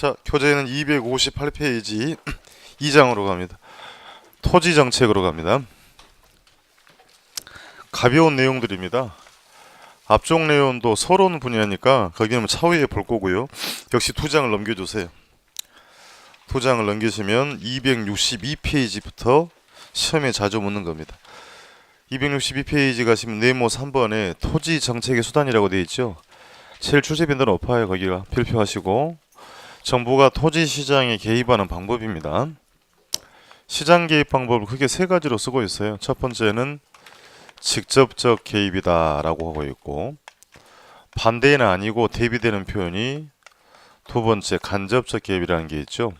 자, 교재는 258페이지 2장으로 갑니다. 토지 정책으로 갑니다. 가벼운 내용들입니다. 앞쪽 내용도 서론 분야니까 거기는 차후에 볼 거고요. 역시 두 장을 넘겨주세요. 두 장을 넘기시면 262페이지부터 시험에 자주 묻는 겁니다. 262페이지 가시면 네모 3번에 토지 정책의 수단이라고 되어 있죠. 제일 출제빈도 높아요. 거기가 필표하시고 정부가 토지 시장에 개입하는 방법입니다. 시장 개입 방법을 크게 세 가지로 쓰고 있어요. 첫 번째는 직접적 개입이다라고 하고 있고 반대는 아니고 대비되는 표현이 두 번째 간접적 개입이라는 게 있죠.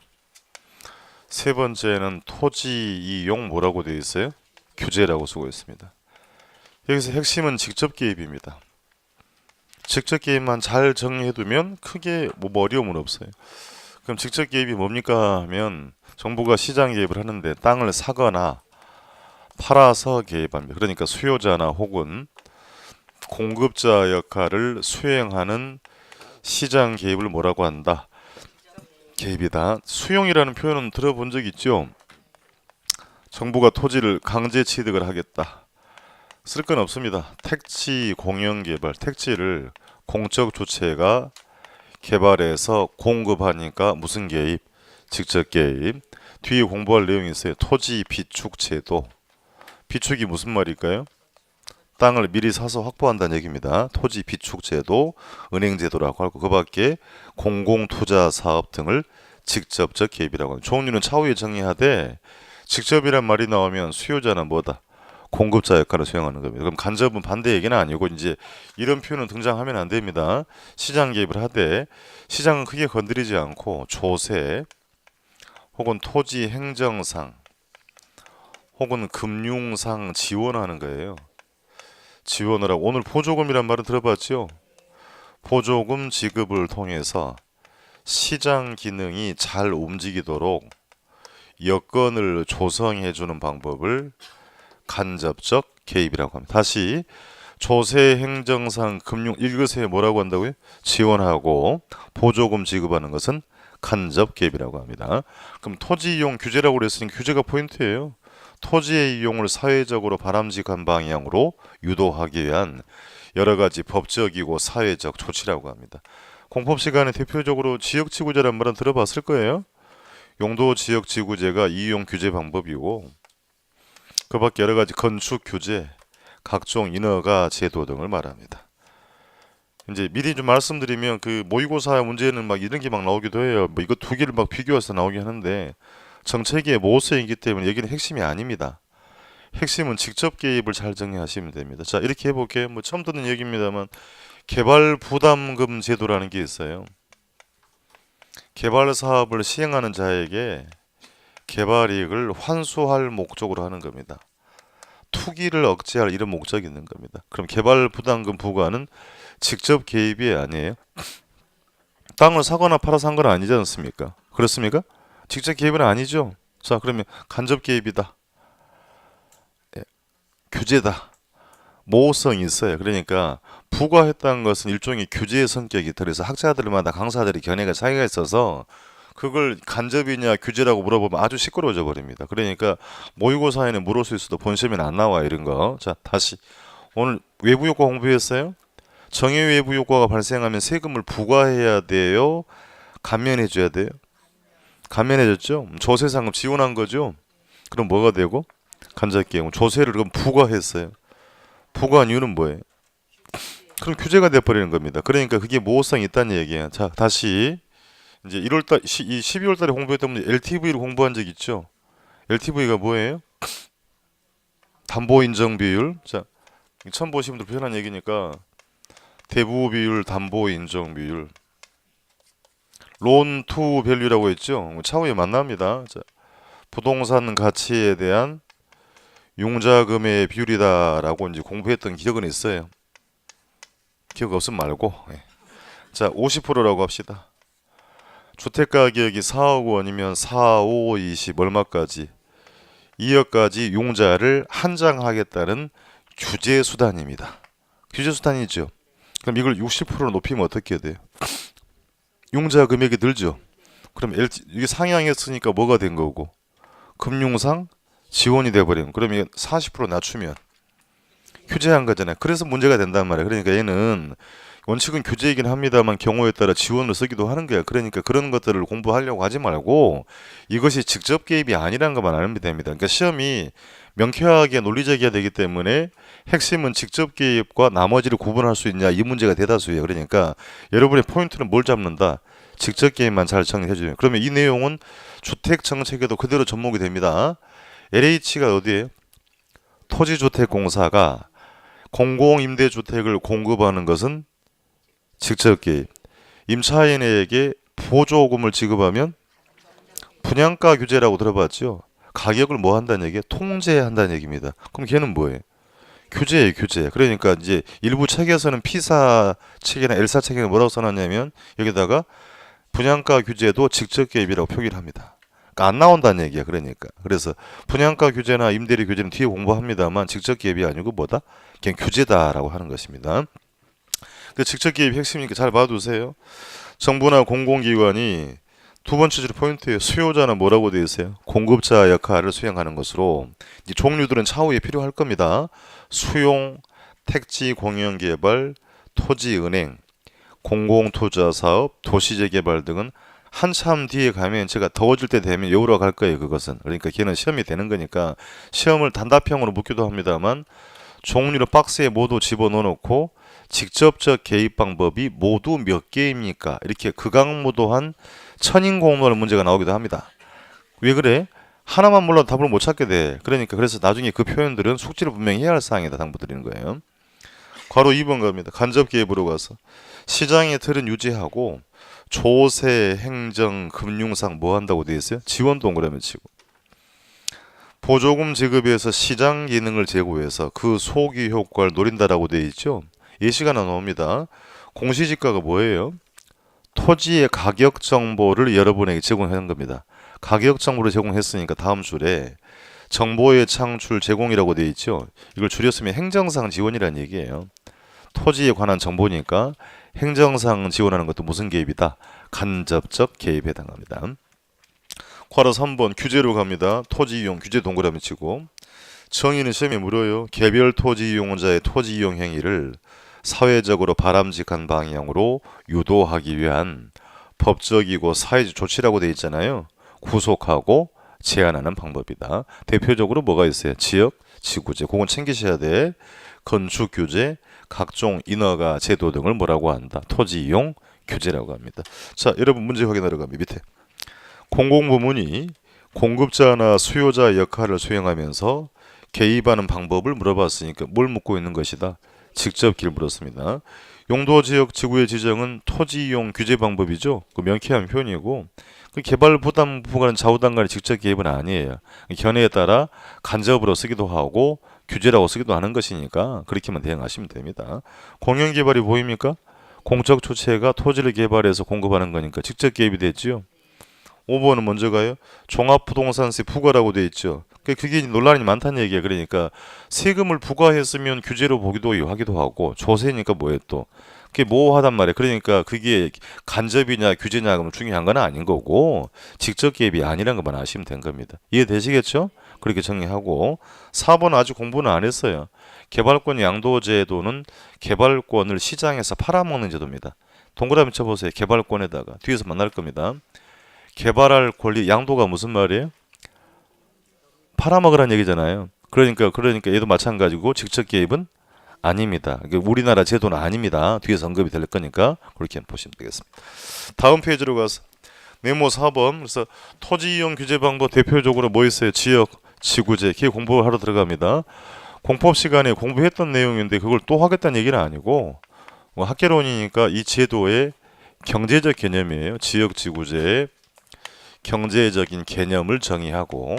세 번째는 토지 이용 뭐라고 되어 있어요? 규제라고 쓰고 있습니다. 여기서 핵심은 직접 개입입니다. 직접 개입만 잘 정리해두면 크게 뭐 어려움은 없어요. 그럼 직접 개입이 뭡니까 하면 정부가 시장 개입을 하는데 땅을 사거나 팔아서 개입합니다. 그러니까 수요자나 혹은 공급자 역할을 수행하는 시장 개입을 뭐라고 한다? 개입이다. 수용이라는 표현은 들어본 적 있죠? 정부가 토지를 강제 취득을 하겠다. 쓸 건 없습니다. 택지 공영 개발, 택지를 공적 주체가 개발해서 공급하니까 무슨 개입? 직접 개입. 뒤에 공부할 내용이 있어요. 토지 비축 제도. 비축이 무슨 말일까요? 땅을 미리 사서 확보한다는 얘기입니다. 토지 비축 제도, 은행 제도라고 하고 그 밖에 공공 투자 사업 등을 직접적 개입이라고 합니다. 종류는 차후에 정리하되 직접이란 말이 나오면 수요자는 뭐다? 공급자 역할을 수행하는 겁니다. 그럼 간접은 반대 얘기는 아니고 이제 이런 표현은 등장하면 안 됩니다. 시장 개입을 하되 시장은 크게 건드리지 않고 조세 혹은 토지 행정상 혹은 금융상 지원하는 거예요. 지원을 하고 오늘 보조금이란 말은 들어봤죠? 보조금 지급을 통해서 시장 기능이 잘 움직이도록 여건을 조성해 주는 방법을 간접적 개입이라고 합니다. 다시 조세 행정상 금융 읽으세요 뭐라고 한다고요? 지원하고 보조금 지급하는 것은 간접 개입이라고 합니다. 그럼 토지 이용 규제라고 그랬으니까 규제가 포인트예요. 토지의 이용을 사회적으로 바람직한 방향으로 유도하기 위한 여러 가지 법적이고 사회적 조치라고 합니다. 공법 시간에 대표적으로 지역 지구제란 말은 들어봤을 거예요. 용도 지역 지구제가 이용 규제 방법이고 그 밖에 여러 가지 건축 규제, 각종 인허가 제도 등을 말합니다. 이제 미리 좀 말씀드리면 그 모의고사 문제는 막 이런 게 막 나오기도 해요. 뭐 이거 두 개를 막 비교해서 나오게 하는데 정책의 모호성이기 때문에 여기는 핵심이 아닙니다. 핵심은 직접 개입을 잘 정리하시면 됩니다. 자 이렇게 해볼게요. 뭐 처음 듣는 얘기입니다만 개발 부담금 제도라는 게 있어요. 개발 사업을 시행하는 자에게 개발 이익을 환수할 목적으로 하는 겁니다. 투기를 억제할 이런 목적이 있는 겁니다. 그럼 개발 부담금 부과는 직접 개입이 아니에요. 땅을 사거나 팔아 산건 아니지 않습니까? 그렇습니까? 직접 개입은 아니죠. 자, 그러면 간접 개입이다. 예, 규제다. 모호성이 있어요. 그러니까 부과했다는 것은 일종의 규제의 성격이 들어서 학자들마다 강사들이 견해가 차이가 있어서 그걸 간접이냐 규제라고 물어보면 아주 시끄러워져 버립니다. 그러니까 모의고사에는 물을 수도 본시험에는 안 나와 이런 거. 자 다시 오늘 외부 효과 공부했어요. 정해 외부 효과가 발생하면 세금을 부과해야 돼요. 감면해 줘야 돼요. 감면해 줬죠. 조세상금 지원한 거죠. 그럼 뭐가 되고 간접계획 조세를 그럼 부과했어요. 부과한 이유는 뭐예요? 그럼 규제가 돼 버리는 겁니다. 그러니까 그게 모호성이 있다는 얘기예요. 자 다시 이제 1월달 이 12월 달에 공부했던 분들 LTV를 공부한 적 있죠? LTV가 뭐예요? 담보 인정 비율. 자 처음 보신 분들 편한 얘기니까 대부 비율, 담보 인정 비율. 론 투 밸류라고 했죠. 차후에 만납니다. 자, 부동산 가치에 대한 융자금의 비율이다라고 이제 공부했던 기억은 있어요. 기억 없으면 말고. 예. 자, 50%라고 합시다. 주택 가격이 4억 원이면 4, 5, 20 얼마까지? 2억까지 융자를 한장하겠다는 규제 수단입니다. 규제 수단이죠. 그럼 이걸 60%로 높이면 어떻게 돼요? 융자 금액이 늘죠. 그럼 LT, 이게 상향했으니까 뭐가 된 거고 금융상 지원이 돼버리면 이게 40% 낮추면 규제한 거잖아요. 그래서 문제가 된단 말이에요. 그러니까 얘는 원칙은 규제이긴 합니다만 경우에 따라 지원을 쓰기도 하는 거야. 그러니까 그런 것들을 공부하려고 하지 말고 이것이 직접 개입이 아니라는 것만 알면 됩니다. 그러니까 시험이 명쾌하게 논리적이어야 되기 때문에 핵심은 직접 개입과 나머지를 구분할 수 있냐 이 문제가 대다수예요. 그러니까 여러분의 포인트는 뭘 잡는다. 직접 개입만 잘 정리해 주면 그러면 이 내용은 주택 정책에도 그대로 접목이 됩니다. LH가 어디예요? 토지주택공사가 공공임대주택을 공급하는 것은 직접 개입. 임차인에게 보조금을 지급하면 분양가 규제라고 들어봤죠. 가격을 뭐 한다는 얘기예요? 통제한다는 얘기입니다. 그럼 걔는 뭐예요? 규제예요, 규제. 그러니까 이제 일부 책에서는 피사 책이나 엘사 책에는 뭐라고 써놨냐면 여기다가 분양가 규제도 직접 개입이라고 표기를 합니다. 그러니까 안 나온다는 얘기야. 그러니까 그래서 분양가 규제나 임대료 규제는 뒤에 공부합니다만 직접 개입이 아니고 뭐다? 그냥 규제다라고 하는 것입니다. 그 직접 개입 핵심이니까 잘 봐두세요. 정부나 공공기관이 두 번째 줄 포인트에 수요자는 뭐라고 되어 있어요? 공급자 역할을 수행하는 것으로 이 종류들은 차후에 필요할 겁니다. 수용, 택지 공영 개발, 토지 은행, 공공 투자 사업, 도시 재개발 등은 한참 뒤에 가면 제가 더워질 때 되면 외우러 갈 거예요 그것은 그러니까 걔는 시험이 되는 거니까 시험을 단답형으로 묻기도 합니다만 종류를 박스에 모두 집어넣어 놓고 직접적 개입 방법이 모두 몇 개입니까? 이렇게 극악무도한 천인공론의 문제가 나오기도 합니다. 왜 그래? 하나만 몰라도 답을 못 찾게 돼. 그러니까 그래서 나중에 그 표현들은 숙지를 분명히 해야 할 사항이다. 당부드리는 거예요. 괄호 2번 갑니다. 간접 개입으로 가서 시장의 틀은 유지하고 조세, 행정, 금융상 뭐 한다고 되어 있어요? 지원 동그라미 치고. 보조금 지급에서 시장 기능을 제고해서 그 소기 효과를 노린다라고 되어 있죠. 예시가 나옵니다. 공시지가가 뭐예요? 토지의 가격 정보를 여러분에게 제공하는 겁니다. 가격 정보를 제공했으니까 다음 줄에 정보의 창출 제공이라고 되어 있죠. 이걸 줄였으면 행정상 지원이라는 얘기예요. 토지에 관한 정보니까 행정상 지원하는 것도 무슨 개입이다? 간접적 개입에 해당합니다. 괄호 3번 규제로 갑니다. 토지 이용 규제 동그라미 치고 정의는 시험에 물어요. 개별 토지 이용자의 토지 이용 행위를 사회적으로 바람직한 방향으로 유도하기 위한 법적이고 사회적 조치라고 돼 있잖아요. 구속하고 제한하는 방법이다. 대표적으로 뭐가 있어요? 지역, 지구제. 그건 챙기셔야 돼. 건축 규제, 각종 인허가 제도 등을 뭐라고 한다. 토지 이용 규제라고 합니다. 자, 여러분 문제 확인하러 갑니다. 밑에 공공부문이 공급자나 수요자 역할을 수행하면서 개입하는 방법을 물어봤으니까 뭘 묻고 있는 것이다. 직접 길 물었습니다. 용도 지역 지구의 지정은 토지 이용 규제 방법이죠. 그 명쾌한 표현이고 그 개발 부담 부과는 좌우당간의 직접 개입은 아니에요. 견해에 따라 간접으로 쓰기도 하고 규제라고 쓰기도 하는 것이니까 그렇게만 대응하시면 됩니다. 공영 개발이 보입니까? 공적 주체가 토지를 개발해서 공급하는 거니까 직접 개입이 됐지요. 5번은 먼저 가요. 종합부동산세 부과라고 돼 있죠. 그- 그게 논란이 많다는 얘기야. 그러니까 세금을 부과했으면 규제로 보기도 하기도 하고 조세니까 뭐예요 또. 그게 모호하단 말이에요. 그러니까 그게 간접이냐 규제냐 그러면 중요한 건 아닌 거고 직접 개입이 아니라는 것만 아시면 된 겁니다. 이해되시겠죠? 그렇게 정리하고 4번 아직 공부는 안 했어요. 개발권 양도 제도는 개발권을 시장에서 팔아먹는 제도입니다. 동그라미 쳐보세요. 개발권에다가 뒤에서 만날 겁니다. 개발할 권리 양도가 무슨 말이에요? 팔아먹으라는 얘기잖아요. 그러니까 그러니까 얘도 마찬가지고 직접 개입은 아닙니다. 우리나라 제도는 아닙니다. 뒤에서 언급이 될 거니까 그렇게 보시면 되겠습니다. 다음 페이지로 가서 메모 4번 그래서 토지 이용 규제 방법 대표적으로 뭐 있어요? 지역, 지구제, 기 공부하러 들어갑니다. 공법 시간에 공부했던 내용인데 그걸 또 하겠다는 얘기는 아니고 뭐 학개론이니까 이 제도의 경제적 개념이에요. 지역 지구제의 경제적인 개념을 정의하고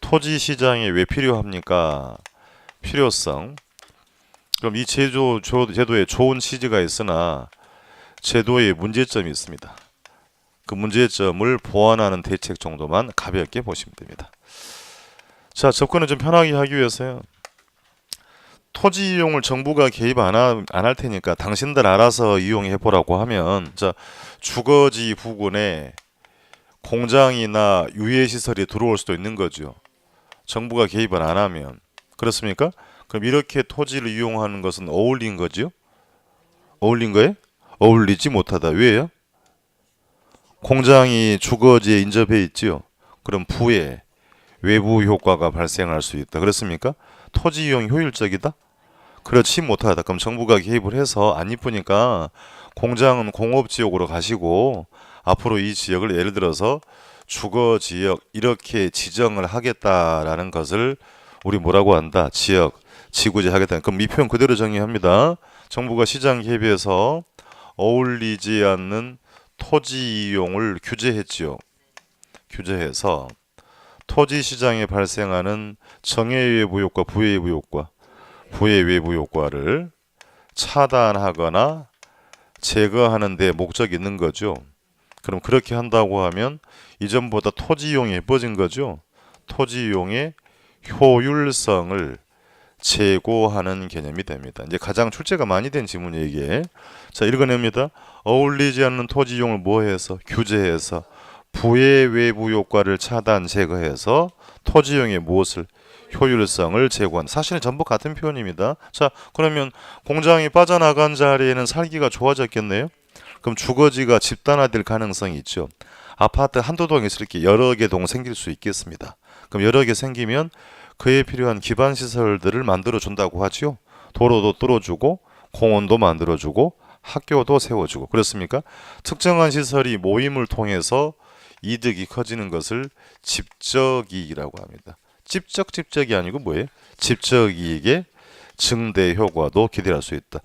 토지 시장에 왜 필요합니까? 필요성. 그럼 이 제도 조- 제도에 좋은 취지가 있으나 제도에 문제점이 있습니다. 그 문제점을 보완하는 대책 정도만 가볍게 보시면 됩니다. 자, 접근을 좀 편하게 하기 위해서요. 토지 이용을 정부가 개입 안할 테니까 당신들 알아서 이용해 보라고 하면 자 주거지 부근에 공장이나 유해 시설이 들어올 수도 있는 거죠. 정부가 개입을 안 하면 그렇습니까? 그럼 이렇게 토지를 이용하는 것은 어울린 거죠? 어울린 거예요? 어울리지 못하다. 왜요? 공장이 주거지에 인접해 있지요. 그럼 부에 외부 효과가 발생할 수 있다. 그렇습니까? 토지 이용 효율적이다? 그렇지 못하다. 그럼 정부가 개입을 해서 안 이쁘니까 공장은 공업 지역으로 가시고 앞으로 이 지역을 예를 들어서 주거 지역 이렇게 지정을 하겠다라는 것을 우리 뭐라고 한다? 지역 지구제 하겠다. 그럼 이 표현 그대로 정의합니다. 정부가 시장 개입해서 어울리지 않는 토지 이용을 규제했지요. 규제해서 토지 시장에 발생하는 정해 외 부 효과, 부의 외부 효과, 부의 외부 효과를 차단하거나 제거하는 데 목적이 있는 거죠. 그럼 그렇게 한다고 하면 이전보다 토지 이용이 예뻐진 거죠. 토지 이용의 효율성을 제고하는 개념이 됩니다. 이제 가장 출제가 많이 된 지문이 이게. 자, 읽어냅니다. 어울리지 않는 토지 이용을 뭐해서 규제해서 부의 외부 효과를 차단 제거해서 토지 이용의 무엇을 효율성을 제고한 사실은 전부 같은 표현입니다. 자, 그러면 공장이 빠져나간 자리에는 살기가 좋아졌겠네요. 그럼 주거지가 집단화될 가능성이 있죠. 아파트 한두 동에서 이렇게 여러 개 동 생길 수 있겠습니다. 그럼 여러 개 생기면 그에 필요한 기반 시설들을 만들어 준다고 하지요. 도로도 뚫어주고 공원도 만들어주고 학교도 세워주고 그렇습니까? 특정한 시설이 모임을 통해서 이득이 커지는 것을 집적이익이라고 합니다. 집적 집적이 아니고 뭐예요? 집적이익의 증대 효과도 기대할 수 있다.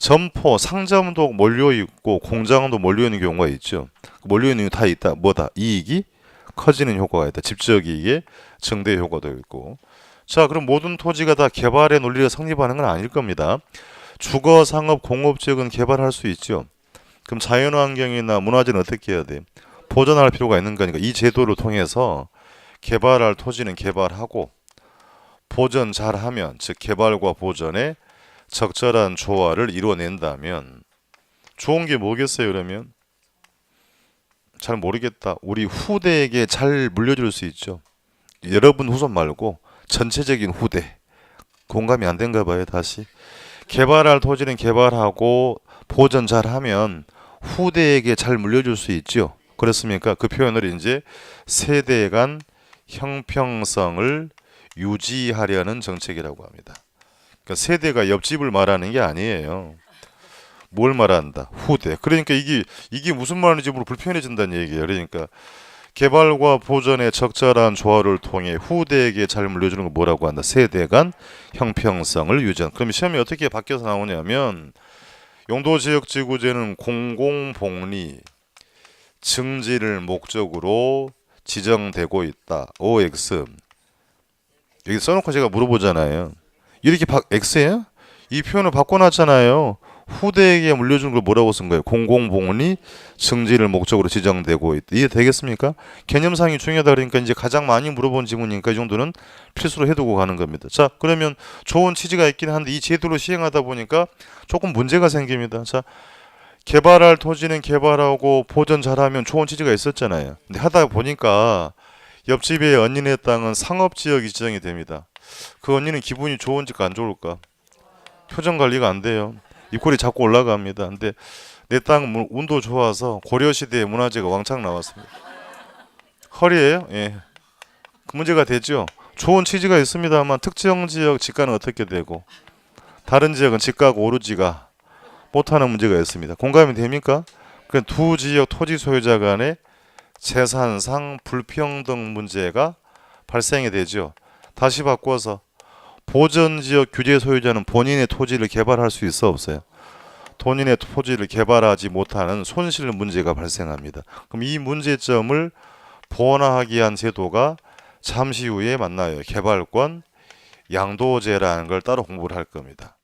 점포, 상점도 몰려 있고 공장도 몰려 있는 경우가 있죠. 몰려 있는 게다 있다. 뭐다? 이익이 커지는 효과가 있다. 집적 이익의 증대 효과도 있고. 자, 그럼 모든 토지가 다 개발의 논리가 성립하는 건 아닐 겁니다. 주거, 상업, 공업 지역은 개발할 수 있죠. 그럼 자연환경이나 문화재는 어떻게 해야 돼? 보존할 필요가 있는 거니까 이 제도를 통해서 개발할 토지는 개발하고 보존 잘하면 즉 개발과 보존의 적절한 조화를 이루어낸다면 좋은 게 뭐겠어요 그러면? 잘 모르겠다. 우리 후대에게 잘 물려줄 수 있죠. 여러분 후손 말고 전체적인 후대. 공감이 안 된가 봐요 다시. 개발할 토지는 개발하고 보존 잘하면 후대에게 잘 물려줄 수 있죠 그렇습니까? 그 표현을 이제 세대 간 형평성을 유지하려는 정책이라고 합니다. 그러니까 세대가 옆집을 말하는 게 아니에요. 뭘 말한다? 후대. 그러니까 이게 이게 무슨 말인지 모르 불편해진다는 얘기예요. 그러니까 개발과 보존의 적절한 조화를 통해 후대에게 잘 물려주는 걸 뭐라고 한다? 세대 간 형평성을 유지한. 그럼 시험이 어떻게 바뀌어서 나오냐면 용도 지역 지구제는 공공 복리 증지를 목적으로 지정되고 있다. OX. 여기 써놓고 제가 물어보잖아요. 이렇게 바, X예요? 이 표현을 바꿔놨잖아요. 후대에게 물려준 걸 뭐라고 쓴 거예요? 공공복리 증지를 목적으로 지정되고 있다. 이해 되겠습니까? 개념상이 중요하다 그러니까 이제 가장 많이 물어본 지문이니까 이 정도는 필수로 해두고 가는 겁니다. 자, 그러면 좋은 취지가 있긴 한데 이 제도를 시행하다 보니까 조금 문제가 생깁니다. 자, 개발할 토지는 개발하고 보존 잘하면 좋은 취지가 있었잖아요. 근데 하다 보니까 옆집의 언니네 땅은 상업지역이 지정이 됩니다. 그 언니는 기분이 좋은지가 안 좋을까? 표정 관리가 안 돼요. 입꼬리 자꾸 올라갑니다. 근데 내 땅 운도 좋아서 고려 시대에 문화재가 왕창 나왔습니다. 허리에요? 예. 그 문제가 되죠. 좋은 취지가 있습니다만 특정 지역 집가는 어떻게 되고 다른 지역은 집가가 오르지가 못하는 문제가 있습니다. 공감이 됩니까? 그두 지역 토지 소유자 간의 재산상 불평등 문제가 발생이 되죠. 다시 바꿔서 보전 지역 규제 소유자는 본인의 토지를 개발할 수 있어 없어요. 본인의 토지를 개발하지 못하는 손실 문제가 발생합니다. 그럼 이 문제점을 보완하기 위한 제도가 잠시 후에 만나요. 개발권 양도제라는 걸 따로 공부를 할 겁니다.